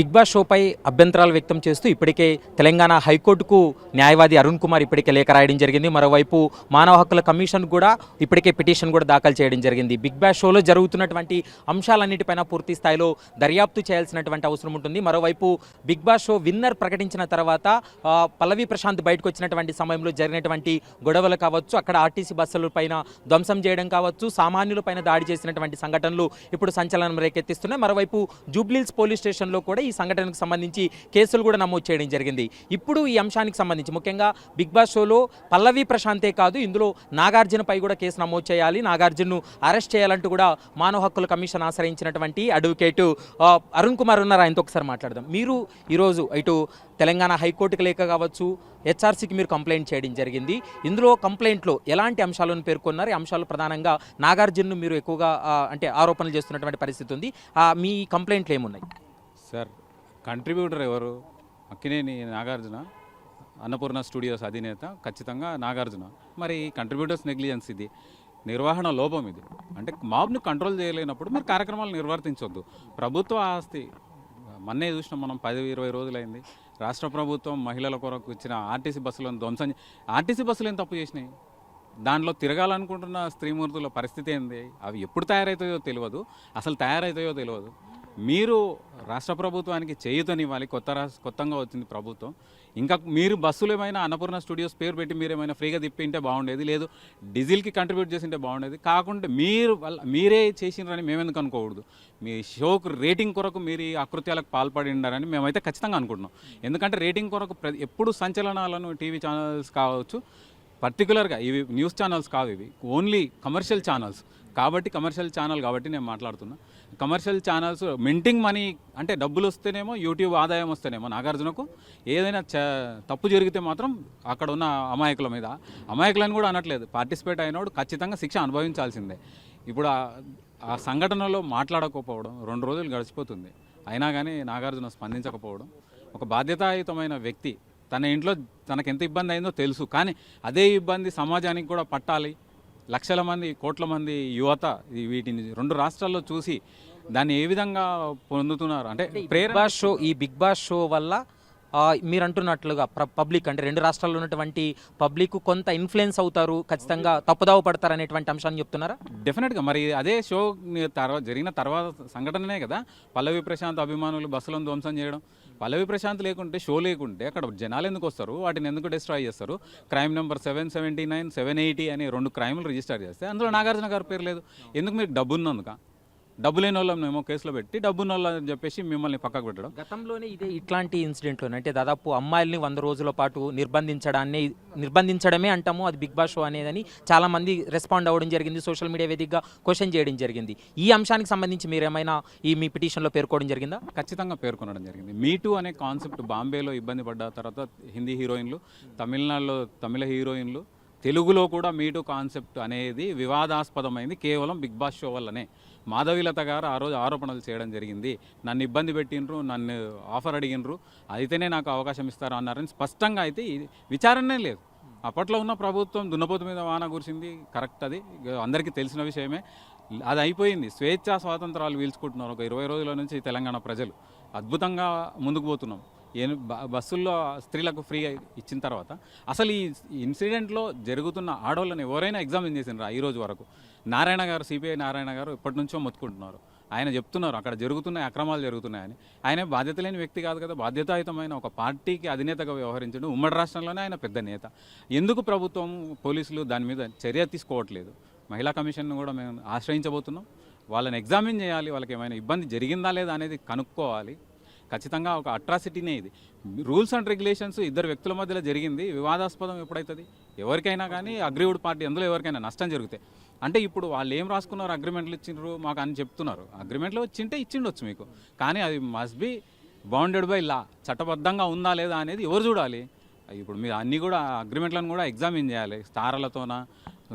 Big boss షోపై అభ్యంతరాలు వ్యక్తం చేస్తూ ఇప్పటికే తెలంగాణ హైకోర్టుకు న్యాయవాది అరుణ్ కుమార్ ఇప్పటికే లేఖ రాయడం జరిగింది. మరోవైపు మానవ హక్కుల కమిషన్ కూడా ఇప్పటికే పిటిషన్ కూడా దాఖలు చేయడం జరిగింది. బిగ్ బాస్ షోలో జరుగుతున్నటువంటి అంశాలన్నిటిపైన పూర్తి స్థాయిలో దర్యాప్తు చేయాల్సినటువంటి అవసరం ఉంటుంది. మరోవైపు బిగ్ బాస్ షో విన్నర్ ప్రకటించిన తర్వాత పల్లవి ప్రశాంత్ బయటకు వచ్చినటువంటి సమయంలో జరిగినటువంటి గొడవలు కావచ్చు అక్కడ ఆర్టీసీ బస్సుల పైన ధ్వంసం చేయడం కావచ్చు సామాన్యులపైన దాడి చేసినటువంటి సంఘటనలు ఇప్పుడు సంచలనం రేకెత్తిస్తున్నాయి. మరోవైపు జూబ్లీల్స్ పోలీస్ స్టేషన్లో కూడా ఈ సంఘటనకు సంబంధించి కేసులు కూడా నమోదు చేయడం జరిగింది. ఇప్పుడు ఈ అంశానికి సంబంధించి ముఖ్యంగా బిగ్ బాస్ షోలో పల్లవి ప్రశాంతే కాదు ఇందులో నాగార్జునపై కూడా కేసు నమోదు చేయాలి. నాగార్జున్ను అరెస్ట్ చేయాలంటూ కూడా మానవ హక్కుల కమిషన్ ఆశ్రయించినటువంటి అడ్వకేట్ అరుణ్ కుమార్ ఉన్నారు. ఆయనతో ఒకసారి మాట్లాడదాం. మీరు ఈరోజు ఇటు తెలంగాణ హైకోర్టుకి లేక కావచ్చు హెచ్ఆర్సీకి మీరు కంప్లైంట్ చేయడం జరిగింది. ఇందులో కంప్లైంట్లో ఎలాంటి అంశాలను పేర్కొన్నారు? ఈ అంశాలు ప్రధానంగా నాగార్జున్ను మీరు ఎక్కువగా అంటే ఆరోపణలు చేస్తున్నటువంటి పరిస్థితి ఉంది. మీ కంప్లైంట్లు ఏమున్నాయి? సార్ కంట్రిబ్యూటర్ ఎవరు? అక్కినేని నాగార్జున అన్నపూర్ణ స్టూడియోస్ అధినేత ఖచ్చితంగా నాగార్జున. మరి కంట్రిబ్యూటర్స్ నెగ్లిజెన్స్ ఇది. నిర్వహణ లోపం ఇది. అంటే మాబ్ను కంట్రోల్ చేయలేనప్పుడు మరి కార్యక్రమాలు నిర్వర్తించొద్దు. ప్రభుత్వ ఆస్తి మొన్నే చూసినాం మనం పది ఇరవై రోజులైంది. రాష్ట్ర ప్రభుత్వం మహిళల కొరకు ఇచ్చిన ఆర్టీసీ బస్సులను ధ్వంసం ఆర్టీసీ బస్సులు ఏం తప్పు చేసినాయి? దాంట్లో తిరగాలనుకుంటున్న స్త్రీమూర్తుల పరిస్థితి ఏంది? అవి ఎప్పుడు తయారవుతాయో తెలియదు. అసలు తయారవుతాయో తెలియదు. మీరు రాష్ట్ర ప్రభుత్వానికి చేయుతనివ్వాలి. కొత్త రాష్ట్ర కొత్తగా వచ్చింది ప్రభుత్వం. ఇంకా మీరు బస్సులు ఏమైనా అన్నపూర్ణ స్టూడియోస్ పేరు పెట్టి మీరు ఏమైనా ఫ్రీగా తిప్పింటే బాగుండేది. లేదు డీజిల్కి కంట్రిబ్యూట్ చేసింటే బాగుండేది. కాకుండా మీరు వల్ల మీరే చేసినారని మేమెందుకు అనుకోకూడదు. మీ షోకు రేటింగ్ కొరకు మీరు ఈ అకృత్యాలకు పాల్పడిండారని మేమైతే ఖచ్చితంగా అనుకుంటున్నాం. ఎందుకంటే రేటింగ్ కొరకు ఎప్పుడు సంచలనాలను టీవీ ఛానల్స్ కావచ్చు పర్టికులర్గా ఇవి న్యూస్ ఛానల్స్ కావు ఇవి. Only commercial channels. కాబట్టి కమర్షియల్ ఛానల్ కాబట్టి నేను మాట్లాడుతున్నా. కమర్షియల్ ఛానల్స్ మింటింగ్ మనీ అంటే డబ్బులు వస్తేనేమో యూట్యూబ్ ఆదాయం వస్తేనేమో నాగార్జునకు ఏదైనా చ తప్పు జరిగితే మాత్రం అక్కడ ఉన్న అమాయకుల మీద. అమాయకులను కూడా అనట్లేదు. పార్టిసిపేట్ అయినోడు ఖచ్చితంగా శిక్ష అనుభవించాల్సిందే. ఇప్పుడు ఆ- ఆ సంఘటనలో మాట్లాడకపోవడం రెండు రోజులు గడిచిపోతుంది. అయినా కానీ నాగార్జున స్పందించకపోవడం ఒక బాధ్యతాయుతమైన వ్యక్తి తన ఇంట్లో తనకు ఎంత ఇబ్బంది అయిందో తెలుసు. కానీ అదే ఇబ్బంది సమాజానికి కూడా పట్టాలి. లక్షల మంది కోట్ల మంది యువత ఈ వీటిని రెండు రాష్ట్రాల్లో చూసి దాన్ని ఏ విధంగా పొందుతున్నారు? అంటే ప్రేరణ బాస్ షో ఈ బిగ్ బాస్ షో వల్ల మీరు అంటున్నట్లుగా పబ్లిక్ అంటే రెండు రాష్ట్రాల్లో ఉన్నటువంటి పబ్లిక్ కొంత ఇన్ఫ్లుయెన్స్ అవుతారు ఖచ్చితంగా తప్పుదావ పడతారు అనేటువంటి అంశాన్ని చెప్తున్నారా? డెఫినెట్గా మరి అదే షో తర్వాత జరిగిన తర్వాత సంఘటననే కదా పల్లవి ప్రశాంత్ అభిమానులు బస్సులను ధ్వంసం చేయడం. పల్లవి ప్రశాంత్ లేకుంటే షో లేకుంటే అక్కడ జనాలు ఎందుకు వస్తారు? వాటిని ఎందుకు డిస్ట్రాయ్ చేస్తారు? Crime number seven seventy nine seven eighty అని రెండు క్రైమ్లు రిజిస్టర్ చేస్తే అందులో నాగార్జున గారి పేరు లేదు. ఎందుకు మీకు డబ్బు ఉన్నందుక? డబ్బు లేని వాళ్ళం మేము కేసులో పెట్టి డబ్బు ఉన్న వాళ్ళని అని చెప్పేసి మిమ్మల్ని పక్కకు పెట్టడం. గతంలోనే ఇదే ఇట్లాంటి ఇన్సిడెంట్లోనే అంటే దాదాపు అమ్మాయిల్ని వంద రోజుల పాటు నిర్బంధించడాన్ని నిర్బంధించడమే అంటాము. అది బిగ్ బాస్ షో అనేదని చాలా మంది రెస్పాండ్ అవ్వడం జరిగింది. సోషల్ మీడియా వేదికగా క్వశ్చన్ చేయడం జరిగింది. ఈ అంశానికి సంబంధించి మీరు ఏమైనా ఈ మీ పిటిషన్లో పేర్కోవడం జరిగిందా? ఖచ్చితంగా పేర్కొనడం జరిగింది. మీటూ అనే కాన్సెప్ట్ బాంబేలో ఇబ్బంది పడ్డ తర్వాత హిందీ హీరోయిన్లు తమిళనాడులో తమిళ హీరోయిన్లు తెలుగులో కూడా మీటూ కాన్సెప్ట్ అనేది వివాదాస్పదమైంది. కేవలం బిగ్ బాస్ షో వల్లనే. మాధవీలత గారు ఆ రోజు ఆరోపణలు చేయడం జరిగింది. నన్ను ఇబ్బంది పెట్టినరు నన్ను ఆఫర్ అడిగినరు అయితేనే నాకు అవకాశం ఇస్తారు అన్నారని స్పష్టంగా అయితే ఇది విచారణనే లేదు. అప్పట్లో ఉన్న ప్రభుత్వం దున్నపోతు మీద వాన కురిసింది. కరెక్ట్ అది. అందరికీ తెలిసిన విషయమే. అది అయిపోయింది. స్వేచ్ఛా స్వాతంత్రాలు పీల్చుకుంటున్నారు ఒక ఇరవై రోజుల నుంచి తెలంగాణ ప్రజలు. అద్భుతంగా ముందుకు పోతున్నాం. బస్సుల్లో స్త్రీలకు ఫ్రీ ఇచ్చిన తర్వాత అసలు ఈ ఇన్సిడెంట్లో జరుగుతున్న ఆడవాళ్ళని ఎవరైనా ఎగ్జామిన్ చేసినారా ఈ రోజు వరకు? నారాయణ గారు సిపిఐ నారాయణ గారు ఇప్పటి నుంచో మొత్తుకుంటున్నారు. ఆయన చెప్తున్నారు అక్కడ జరుగుతున్నాయి అక్రమాలు జరుగుతున్నాయని. ఆయన బాధ్యత లేని వ్యక్తి కాదు కదా బాధ్యతాయుతమైన ఒక పార్టీకి అధినేతగా వ్యవహరించడం ఉమ్మడి రాష్ట్రంలోనే ఆయన పెద్ద నేత. ఎందుకు ప్రభుత్వం పోలీసులు దాని మీద చర్య తీసుకోవట్లేదు? మహిళా కమిషన్ను కూడా మేము ఆశ్రయించబోతున్నాం. వాళ్ళని ఎగ్జామిన్ చేయాలి వాళ్ళకి ఏమైనా ఇబ్బంది జరిగిందా లేదా అనేది కనుక్కోవాలి. ఖచ్చితంగా ఒక అట్రాసిటీనే ఇది. రూల్స్ అండ్ రెగ్యులేషన్స్ ఇద్దరు వ్యక్తుల మధ్యలో జరిగింది. వివాదాస్పదం ఎప్పుడైతుంది? ఎవరికైనా కానీ అగ్రీవుడ్ పార్టీ అందులో ఎవరికైనా నష్టం జరిగితే. అంటే ఇప్పుడు వాళ్ళు ఏం రాసుకున్నారు అగ్రిమెంట్లు ఇచ్చిండ్రు మాకు అని చెప్తున్నారు. అగ్రిమెంట్లో వచ్చింటే ఇచ్చిండొచ్చు మీకు. కానీ అది must be bounded by law. చట్టబద్ధంగా ఉందా లేదా అనేది ఎవరు చూడాలి? ఇప్పుడు మీరు అన్నీ కూడా అగ్రిమెంట్లను కూడా ఎగ్జామిన్ చేయాలి. స్టార్లతోనా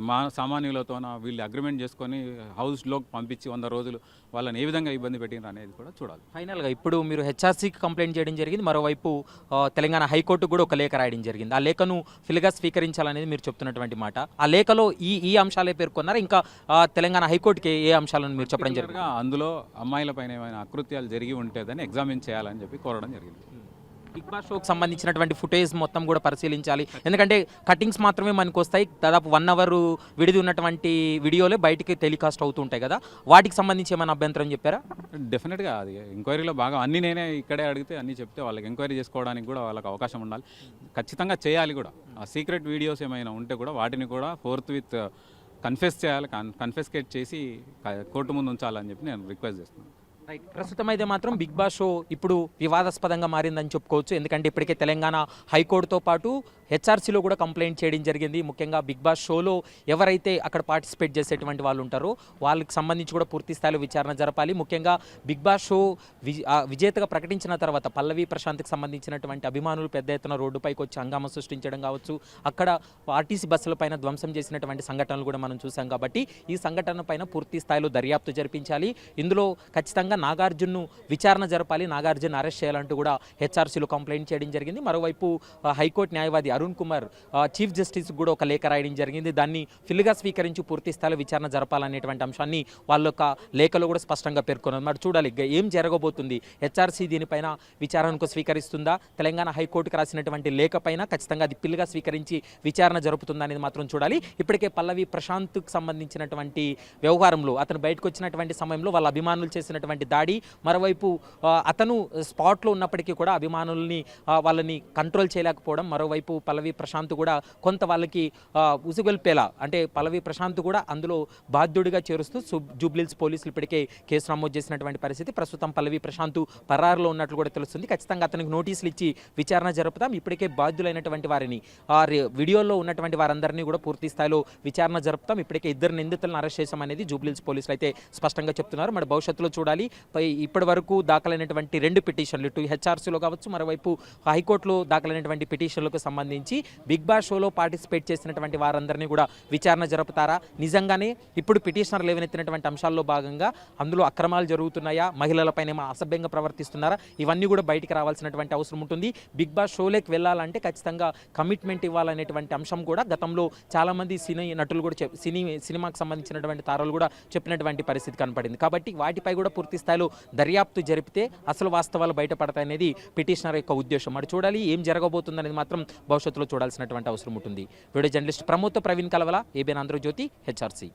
మా సామాన్యులతో వీళ్ళు అగ్రిమెంట్ చేసుకొని హౌస్లోకి పంపించి వంద రోజులు వాళ్ళని ఏ విధంగా ఇబ్బంది పెట్టినారు అనేది కూడా చూడాలి. ఫైనల్గా ఇప్పుడు మీరు హెచ్ఆర్సీకి కంప్లైంట్ చేయడం జరిగింది. మరోవైపు తెలంగాణ హైకోర్టు కూడా ఒక లేఖ రాయడం జరిగింది. ఆ లేఖను ఫిల్గా స్వీకరించాలనేది మీరు చెప్తున్నటువంటి మాట. ఆ లేఖలో ఈ ఈ అంశాలే పేర్కొన్నారు. ఇంకా తెలంగాణ హైకోర్టుకి ఏ అంశాలను మీరు చెప్పడం జరిగింది? అందులో అమ్మాయిల పైన ఏమైనా అకృత్యాలు జరిగి ఉంటేదని ఎగ్జామిన్ చేయాలని చెప్పి కోరడం జరిగింది. బిగ్ బాస్ షోకి సంబంధించినటువంటి ఫుటేజ్ మొత్తం కూడా పరిశీలించాలి. ఎందుకంటే కటింగ్స్ మాత్రమే మనకు వస్తాయి దాదాపు వన్ అవర్ విడిది ఉన్నటువంటి వీడియోలే బయటికి టెలికాస్ట్ అవుతుంటాయి కదా. వాటికి సంబంధించి ఏమైనా అభ్యంతరం చెప్పారా? డెఫినెట్గా అది ఎంక్వైరీలో బాగా అన్ని నేనే ఇక్కడే అడిగితే అన్ని చెప్తే వాళ్ళకి ఎంక్వైరీ చేసుకోవడానికి కూడా వాళ్ళకి అవకాశం ఉండాలి. ఖచ్చితంగా చేయాలి కూడా. ఆ సీక్రెట్ వీడియోస్ ఏమైనా ఉంటే కూడా వాటిని కూడా ఫోర్త్ విత్ కన్ఫెస్ చేయాలి. కన్ఫెస్కేట్ చేసి కోర్టు ముందు ఉంచాలని చెప్పి నేను రిక్వెస్ట్ చేస్తున్నాను. ప్రస్తుతం అయితే మాత్రం బిగ్ బాస్ షో ఇప్పుడు వివాదాస్పదంగా మారిందని చెప్పుకోవచ్చు. ఎందుకంటే ఇప్పటికే తెలంగాణ హైకోర్టుతో పాటు హెచ్ఆర్సీలో కూడా కంప్లైంట్ చేయడం జరిగింది. ముఖ్యంగా బిగ్ బాస్ షోలో ఎవరైతే అక్కడ పార్టిసిపేట్ చేసేటువంటి వాళ్ళు ఉంటారో వాళ్ళకి సంబంధించి కూడా పూర్తి స్థాయిలో విచారణ జరపాలి. ముఖ్యంగా బిగ్ బాస్ షో విజేతగా ప్రకటించిన తర్వాత పల్లవి ప్రశాంత్కి సంబంధించినటువంటి అభిమానులు పెద్ద ఎత్తున రోడ్డుపైకి వచ్చి హంగామా సృష్టించడం కావచ్చు. అక్కడ ఆర్టీసీ బస్సుల పైన ధ్వంసం చేసినటువంటి సంఘటనలు కూడా మనం చూసాం కాబట్టి ఈ సంఘటన పైన పూర్తి స్థాయిలో దర్యాప్తు జరిపించాలి. ఇందులో ఖచ్చితంగా నాగార్జున్ను విచారణ జరపాలి నాగార్జున్ అరెస్ట్ చేయాలంటూ కూడా హెచ్ఆర్సీలో కంప్లైంట్ చేయడం జరిగింది. మరోవైపు హైకోర్టు న్యాయవాది అరుణ్ కుమార్ చీఫ్ జస్టిస్ కూడా ఒక లేఖ రాయడం జరిగింది. దాన్ని ఫిల్గా స్వీకరించి పూర్తి స్థాయిలో విచారణ జరపాలనేటువంటి అంశాన్ని వాళ్ళ యొక్క లేఖలో కూడా స్పష్టంగా పేర్కొన్నారు. మరి చూడాలి ఏం జరగబోతుంది? హెచ్ఆర్సీ దీనిపైన విచారణకు స్వీకరిస్తుందా? తెలంగాణ హైకోర్టుకు రాసినటువంటి లేఖ పైన ఖచ్చితంగా అది పిల్లుగా స్వీకరించి విచారణ జరుపుతుందా అనేది మాత్రం చూడాలి. ఇప్పటికే పల్లవి ప్రశాంత్కు సంబంధించినటువంటి వ్యవహారంలో అతను బయటకు వచ్చినటువంటి సమయంలో వాళ్ళ అభిమానులు చేసినటువంటి దాడి. మరోవైపు అతను స్పాట్లో ఉన్నప్పటికీ కూడా అభిమానుల్ని వాళ్ళని కంట్రోల్ చేయలేకపోవడం. మరోవైపు పల్లవి ప్రశాంత్ కూడా కొంత వాళ్ళకి ఉసుగొల్పేలా అంటే పల్లవి ప్రశాంత్ కూడా అందులో బాధ్యుడిగా చేరుస్తూ సుబ్- జూబ్లీల్స్ పోలీసులు ఇప్పటికే కేసు నమోదు చేసినటువంటి పరిస్థితి. ప్రస్తుతం పల్లవి ప్రశాంత్ పరారులో ఉన్నట్లు కూడా తెలుస్తుంది. ఖచ్చితంగా అతనికి నోటీసులు ఇచ్చి విచారణ జరుపుతాం. ఇప్పటికే బాధ్యులైనటువంటి వారిని వీడియోలో ఉన్నటువంటి వారందరినీ కూడా పూర్తి స్థాయిలో విచారణ జరుపుతాం. ఇప్పటికే ఇద్దరు నిందితులను అరెస్ట్ చేశామనేది జూబ్లీల్స్ పోలీసులు అయితే స్పష్టంగా చెప్తున్నారు. మరి భవిష్యత్తులో చూడాలి. పై ఇప్పటి వరకు దాఖలైనటువంటి రెండు పిటిషన్లు ఇటు హెచ్ఆర్సీలో కావచ్చు మరోవైపు హైకోర్టులో దాఖలైనటువంటి పిటిషన్లకు సంబంధించి బిగ్ బాస్ షోలో పార్టిసిపేట్ చేసినటువంటి వారందరినీ కూడా విచారణ జరుపుతారా? నిజంగానే ఇప్పుడు పిటిషనర్ లేవనెత్తినటువంటి అంశాల్లో భాగంగా అందులో అక్రమాలు జరుగుతున్నాయా? మహిళలపైన ఏమో అసభ్యంగా ప్రవర్తిస్తున్నారా? ఇవన్నీ కూడా బయటికి రావాల్సినటువంటి అవసరం ఉంటుంది. బిగ్ బాస్ షోలోకి వెళ్ళాలంటే ఖచ్చితంగా కమిట్మెంట్ ఇవ్వాలనేటువంటి అంశం కూడా గతంలో చాలామంది సినీ నటులు కూడా సినీ సినిమాకి సంబంధించినటువంటి తారలు కూడా చెప్పినటువంటి పరిస్థితి కనపడింది. కాబట్టి వాటిపై కూడా పూర్తి స్థాయిలో దర్యాప్తు జరిపితే అసలు వాస్తవాలు బయటపడతాయనేది పిటిషనర్ యొక్క ఉద్దేశం. మరి చూడాలి ఏం జరగబోతుందనేది మాత్రం భవిష్యత్తులో చూడాల్సినటువంటి అవసరం ఉంటుంది. Video journalist Pramod Praveen Kalavala ABN Andhra Jyothi HRC.